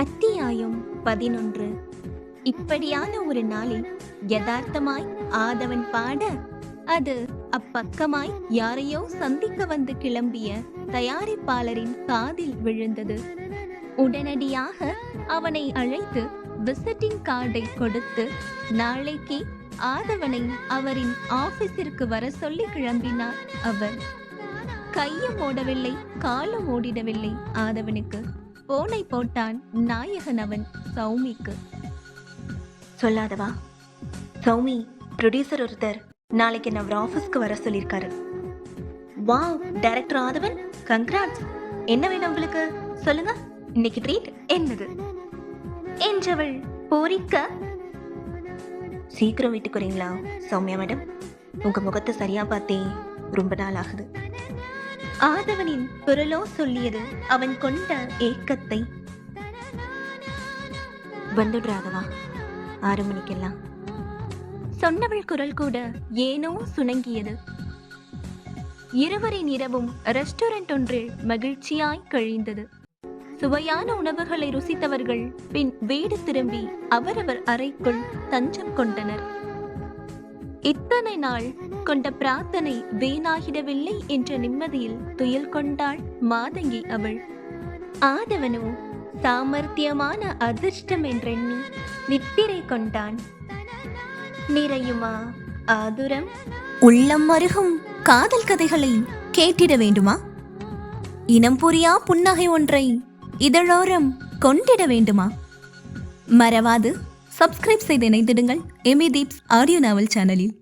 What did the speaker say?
அத்தியாயம் பதினொன்று. இப்படியான ஒரு நாளில் யதார்த்தமாய் ஆதவன் பாட அது அப்பக்கமாய் யாரையோ சந்திக்க வந்து கிளம்பிய தயாரிப்பாளரின் காதில் விழுந்தது. உடனடியாக அவனை அழைத்து விசிட்டிங் கார்டை கொடுத்து நாளைக்கு ஆதவனை அவரின் ஆபீஸிற்கு வர சொல்லி கிளம்பினார் அவர். கையும் ஓடவில்லை காலும் ஓடிடவில்லை ஆதவனுக்கு. போனை போட்டான் நாயகன் அவன் சௌமிக்கு. சொல்லாதவா? சௌமி ப்ரொடியூசர் ஒருத்தர் நாளைக்கு என்ன அவர் ஆஃபீஸ்க்கு வர சொல்லியிருக்காரு. வாவ் டைரக்டர் ஆதவன்? கங்க்ராட்ஸ் என்ன வேணும் உங்களுக்கு? சொல்லுங்க. இன்னைக்கு ட்ரீட் என்னது? என்றவள் போரிக்க சீக்கிரம் வீட்டுக்கு வரீங்களா சௌமியா மேடம் உங்க முகத்தை சரியா பார்த்தே ரொம்ப நாள் ஆகுது. ஆதவனின் குரலோ சொல்லியது அவன் கொண்ட ஏக்கத்தை. வந்துடுறாதவா ஆறு மணிக்கெல்லாம். சொன்னவள் குரல் கூட ஏனோ சுணங்கியது. இருவரின் இரவும் ரெஸ்டாரண்ட் ஒன்றில் மகிழ்ச்சியாய் கழிந்தது. சுவையான உணவுகளை ருசித்தவர்கள் பின் வீடு திரும்பி அவரவர் அறைக்குள் தஞ்சம் கொண்டனர். இத்தனை நாள் கொண்ட பிரார்த்தனை வீணாகிடவில்லை என்ற நிம்மதியில் துயில் கொண்டாள் மாதங்கி அவள். ஆதவனோ சாமர்த்தியமான அதிர்ஷ்டம் என்றெண்ணி நித்திரை கொண்டான். நிறையுமா ஆதுரம்? உள்ளம் மருகும் காதல் கதைகளை கேட்டிட வேண்டுமா? இனம் புரியா புன்னகை ஒன்றை இதழோரம் கொண்டிட வேண்டுமா? மறவாது. சப்ஸ்கிரைப் செய்து இணைந்திடுங்கள். எமி தீப்ஸ் ஆடியோ நாவல் சேனலில்.